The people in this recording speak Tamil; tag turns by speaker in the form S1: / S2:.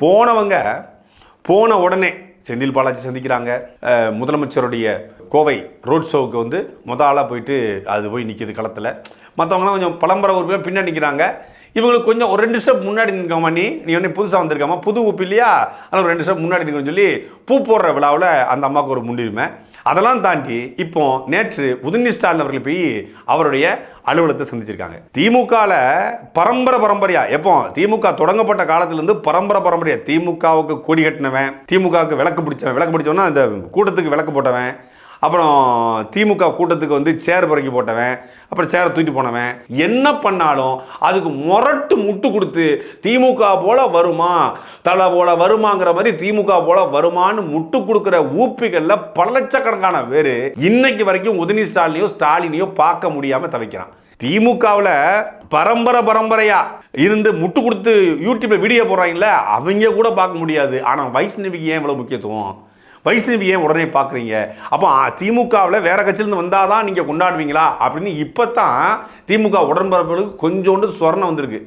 S1: போனவங்க போன உடனே செந்தில் பாலாஜி சந்திக்கிறாங்க. முதலமைச்சருடைய கோவை ரோட் ஷோவுக்கு வந்து முத ஆளாக போயிட்டு அது போய் நிற்கிது களத்தில். மற்றவங்களாம் கொஞ்சம் பழம்பர உறுப்பினர் பின்னாடி நிற்கிறாங்க இவங்களுக்கு கொஞ்சம் ஒரு ரெண்டு ஸ்டெப் முன்னாடி நிற்காம நீ? நீ ஒன்று புதுசாக வந்திருக்காமா? புது உப்பு இல்லையா? அதனால் ஒரு ரெண்டு ஸ்டெப் முன்னாடி நிற்கணும்னு சொல்லி பூ போடுற விழாவில் அந்த அம்மாவுக்கு ஒரு முன்னுரிமை. அதெல்லாம் தாண்டி இப்போ நேற்று உதயநிதி ஸ்டாலின் அவர்கள் போய் அவருடைய அலுவலகத்தை சந்திச்சிருக்காங்க. திமுகவில் பரம்பரை பரம்பரையா எப்போ? திமுக தொடங்கப்பட்ட காலத்திலிருந்து பரம்பரை பரம்பரையா. திமுகவுக்கு கொடி கட்டினவன் திமுகவுக்கு விளக்கு பிடிச்சவன் விளக்கு பிடிச்சவனா அந்த கூட்டத்துக்கு விளக்கு போட்டவன் அப்புறம் திமுக கூட்டத்துக்கு வந்து சேர் பிறக்கி போட்டவன் அப்புறம் சேரை தூக்கி போனவன். என்ன பண்ணாலும் அதுக்கு முரட்டு முட்டு கொடுத்து திமுக போல வருமா தலை போல வருமாங்கிற மாதிரி திமுக போல வருமான்னு முட்டு கொடுக்குற ஊப்பிகளில் பல லட்சக்கணக்கான பேர் இன்னைக்கு வரைக்கும் உதயநிதி ஸ்டாலினையும் ஸ்டாலினையும் பார்க்க முடியாம தவிக்கிறான். திமுகவில் பரம்பரை பரம்பரையா இருந்து முட்டு கொடுத்து யூடியூப்ல வீடியோ போடுறாங்களே அவங்க கூட பார்க்க முடியாது. ஆனால் வைஷ்ணவிக்கு ஏன் இவ்வளோ முக்கியத்துவம்? வைஷ்ணவி ஏன் உடனே பார்க்குறீங்க. அப்போ திமுகவில் வேற கட்சியிலேருந்து வந்தால் தான் நீங்கள் கொண்டாடுவீங்களா? அப்படின்னு இப்போ தான் திமுக உடன்பரப்புகளுக்கு கொஞ்சோண்டு சொரணம் வந்திருக்கு.